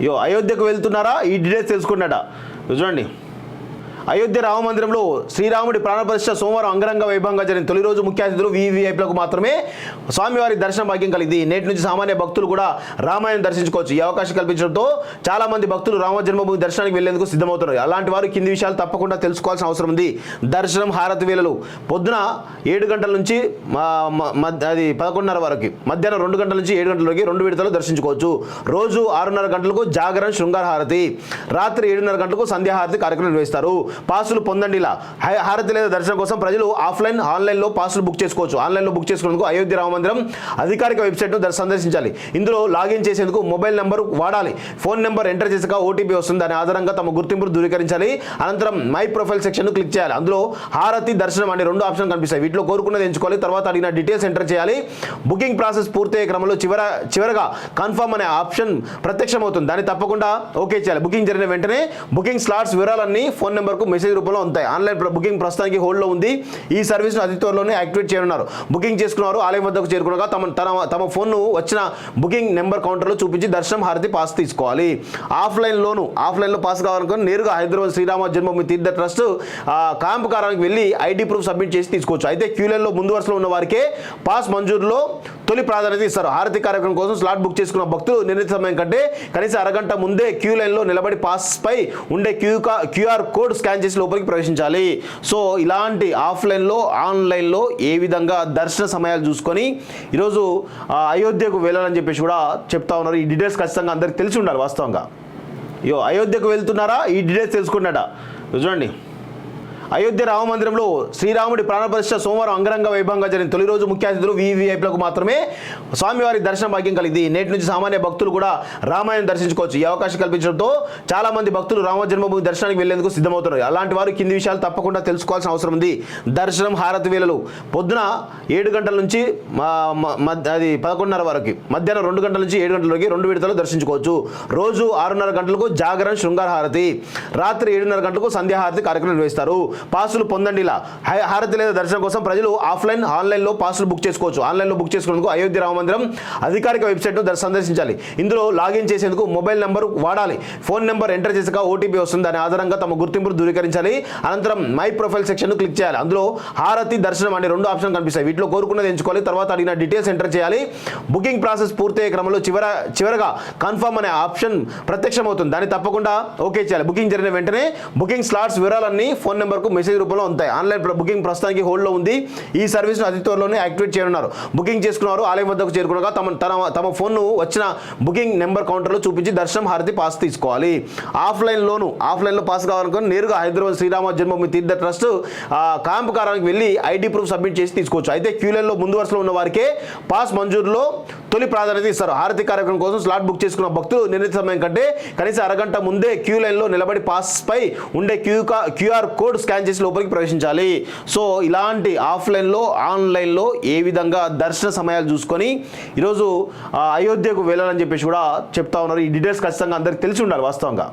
ఇయో అయోధ్యకు వెళ్తున్నారా? ఈ డీటెయిల్స్ తెలుసుకున్నాడా? చూడండి. అయోధ్య రామ మందిరంలో శ్రీరాముడి ప్రాణప్రతిష్ఠ సోమవారం అంగరంగ వైభవంగా జరిగిన తొలి రోజు ముఖ్య అతిథులు వీవీఐపీలకు మాత్రమే స్వామివారి దర్శన భాగ్యం కలిగింది. నేటి నుంచి సామాన్య భక్తులు కూడా రామాయణం దర్శించుకోవచ్చు. ఈ అవకాశం కల్పించడంతో చాలా మంది భక్తులు రామ జన్మభూమి దర్శనానికి వెళ్ళేందుకు సిద్ధమవుతున్నారు. అలాంటి వారు కింది విషయాలు తప్పకుండా తెలుసుకోవాల్సిన అవసరం ఉంది. దర్శనం హారతి వేళలు పొద్దున ఏడు గంటల నుంచి అది పదకొండున్నర వరకు మధ్యాహ్నం రెండు గంటల నుంచి ఏడు గంటల వరకు రెండు విడతలు దర్శించుకోవచ్చు. రోజు ఆరున్నర గంటలకు జాగరణ శృంగార హారతి రాత్రి ఏడున్నర గంటలకు సంధ్యాహారతి కార్యక్రమం నిర్వహిస్తారు. పాసులు పొందండి ఇలా. హై- హారతి లేదా దర్శనం కోసం ప్రజలు ఆఫ్లైన్ ఆన్లైన్లో పాసులు బుక్ చేసుకోవచ్చు. ఆన్లైన్లో బుక్ చేసుకునేందుకు అయోధ్య రామ మందిరం అధికారిక వెబ్సైట్ను సందర్శించాలి. ఇందులో లాగిన్ చేసేందుకు మొబైల్ నెంబర్ వాడాలి. ఫోన్ నెంబర్ ఎంటర్ చేసాక ఓటీపీ వస్తుంది. దాని ఆధారంగా తమ గుర్తింపును ధృవీకరించాలి అనంతరం మై ప్రొఫైల్ సెక్షన్ను క్లిక్ చేయాలి. అందులో హారతి దర్శనం అనే రెండు ఆప్షన్ కనిపిస్తాయి. వీటిలో కోరుకున్నది ఎంచుకోవాలి. తర్వాత అడిగిన డీటెయిల్స్ ఎంటర్ చేయాలి. బుకింగ్ ప్రాసెస్ పూర్తయ్యే క్రమంలో చివర చివరగా కన్ఫర్మ్ అనే ఆప్షన్ ప్రత్యక్షమవుతుంది. దాన్ని తప్పకుండా ఓకే చేయాలి. బుకింగ్ జరిగిన వెంటనే బుకింగ్ స్లాట్స్ వివరాలన్నీ ఫోన్ నెంబర్కు మెసేజ్ రూపంలో ఉంటాయి. ఆన్లైన్ బుకింగ్ ప్రస్తుతానికి హోల్డ్లో ఉంది. ఈ సర్వీస్ను అతి త్వరలోనే యాక్టివేట్ చేయనున్నారు. బుకింగ్ చేసుకున్నారు ఆలయం వద్దకు చేరుకునగా తమ తన తమ ఫోన్ను వచ్చిన బుకింగ్ నెంబర్ కౌంటర్లో చూపించి దర్శనం హారతి పాస్ తీసుకోవాలి. ఆఫ్లైన్లోను ఆఫ్లైన్లో పాస్ కావాలనుకుని నేరుగా హైదరాబాద్ శ్రీరామ జన్మభూమి తీర్థ ట్రస్ట్ ఆ, వెళ్ళి ఐడి ప్రూఫ్ సబ్మిట్ చేసి తీసుకోవచ్చు. అయితే క్యూలైన్లో ముందు వరుసలో ఉన్న వారికే పాస్ మంజూరులో తొలి ప్రాధాన్యత ఇస్తారు. హారతి కార్యక్రమం కోసం స్లాట్ బుక్ చేసుకున్న భక్తులు నిర్ణీత సమయం కంటే కనీసం అరగంట ముందే క్యూ లైన్లో నిలబడి పాస్ పై ఉండే క్యూ క్యూఆర్ కోడ్ స్కాన్ చేసి లోపలికి ప్రవేశించాలి. సో ఇలాంటి ఆఫ్లైన్లో ఆన్లైన్లో ఏ విధంగా దర్శన సమయాలు చూసుకొని ఈరోజు అయోధ్యకు వెళ్ళాలని చెప్పేసి కూడా చెప్తా ఉన్నారు. ఈ డీటెయిల్స్ ఖచ్చితంగా అందరికి తెలిసి ఉండాలి వాస్తవంగా. అయ్యో అయోధ్యకు వెళ్తున్నారా? ఈ డీటెయిల్స్ తెలుసుకున్నాడా? చూడండి. అయోధ్య రామ మందిరంలో శ్రీరాముడి ప్రాణప్రతిష్ఠ సోమవారం అంగరంగ వైభవంగా జరిగిన తొలి రోజు ముఖ్య అతిథులు వీవీఐపీలకు మాత్రమే స్వామివారి దర్శన భాగ్యం కలిగింది. నేటి నుంచి సామాన్య భక్తులు కూడా రామాయణం దర్శించుకోవచ్చు. ఈ అవకాశం కల్పించడంతో చాలా మంది భక్తులు రామ జన్మభూమి దర్శనానికి వెళ్ళేందుకు సిద్ధమవుతున్నారు. అలాంటి వారు కింది విషయాలు తప్పకుండా తెలుసుకోవాల్సిన అవసరం ఉంది. దర్శనం హారతి వేళలు పొద్దున ఏడు గంటల నుంచి అది పదకొండున్నర వరకు మధ్యాహ్నం రెండు గంటల నుంచి ఏడు గంటల వరకు రెండు విడతలు దర్శించుకోవచ్చు. రోజు ఆరున్నర గంటలకు జాగరణ శృంగార హారతి రాత్రి ఏడున్నర గంటలకు సంధ్యాహారతి కార్యక్రమం నిర్వహిస్తారు. పాసులు పొందండి ఇలా. హై- హారతి లేదా దర్శనం కోసం ప్రజలు ఆఫ్లైన్ ఆన్లైన్లో పాసులు బుక్ చేసుకోవచ్చు. ఆన్లైన్లో బుక్ చేసుకునేందుకు అయోధ్య రామ మందిరం అధికారిక వెబ్సైట్ను సందర్శించాలి. ఇందులో లాగిన్ చేసేందుకు మొబైల్ నెంబర్ వాడాలి. ఫోన్ నెంబర్ ఎంటర్ చేసాక ఓటీపీ వస్తుంది. దాని ఆధారంగా తమ గుర్తింపును ధృవీకరించాలి అనంతరం మై ప్రొఫైల్ సెక్షన్ను క్లిక్ చేయాలి. అందులో హారతి దర్శనం అనే రెండు ఆప్షన్ కనిపిస్తాయి. వీటిలో కోరుకున్నది ఎంచుకోవాలి. తర్వాత అడిగిన డీటెయిల్స్ ఎంటర్ చేయాలి. బుకింగ్ ప్రాసెస్ పూర్తయ్యే క్రమంలో చివర చివరగా కన్ఫర్మ్ అనే ఆప్షన్ ప్రత్యక్షమవుతుంది. దాన్ని తప్పకుండా ఓకే చేయాలి. బుకింగ్ జరిగిన వెంటనే బుకింగ్ స్లాట్స్ వివరాలన్నీ ఫోన్ నెంబర్ వరకు మెసేజ్ రూపంలో ఉంటాయి. ఆన్లైన్ బుకింగ్ ప్రస్తుతానికి హోల్డ్లో ఉంది. ఈ సర్వీస్ను అతి త్వరలోనే యాక్టివేట్ చేయనున్నారు. బుకింగ్ చేసుకున్నారు ఆలయం వద్దకు చేరుకున్నాక తమ తన తమ ఫోన్ను వచ్చిన బుకింగ్ నెంబర్ కౌంటర్లో చూపించి దర్శనం హారతి పాస్ తీసుకోవాలి. ఆఫ్లైన్లోను ఆఫ్లైన్లో పాస్ కావాలనుకుని నేరుగా హైదరాబాద్ శ్రీరామ జన్మభూమి తీర్థ ట్రస్ట్ ఆ, కారానికి వెళ్ళి ఐడి ప్రూఫ్ సబ్మిట్ చేసి తీసుకోవచ్చు. అయితే క్యూలైన్లో ముందు వరుసలో ఉన్న వారికే పాస్ మంజూరులో తొలి ప్రాధాన్యత ఇస్తారు. హారతి కార్యక్రమం కోసం స్లాట్ బుక్ చేసుకున్న భక్తులు నిర్ణీత సమయం కంటే కనీసం అరగంట ముందే క్యూ లైన్లో నిలబడి పాస్పై ఉండే క్యూ క్యూఆర్ కోడ్ స్కాన్ చేసి లోపలికి ప్రవేశించాలి. సో ఇలాంటి ఆఫ్లైన్లో ఆన్లైన్లో ఏ విధంగా దర్శన సమయాలు చూసుకొని ఈరోజు అయోధ్యకు వెళ్ళాలని చెప్పేసి కూడా చెప్తా ఉన్నారు. ఈ డీటెయిల్స్ ఖచ్చితంగా అందరికి తెలిసి ఉండాలి వాస్తవంగా.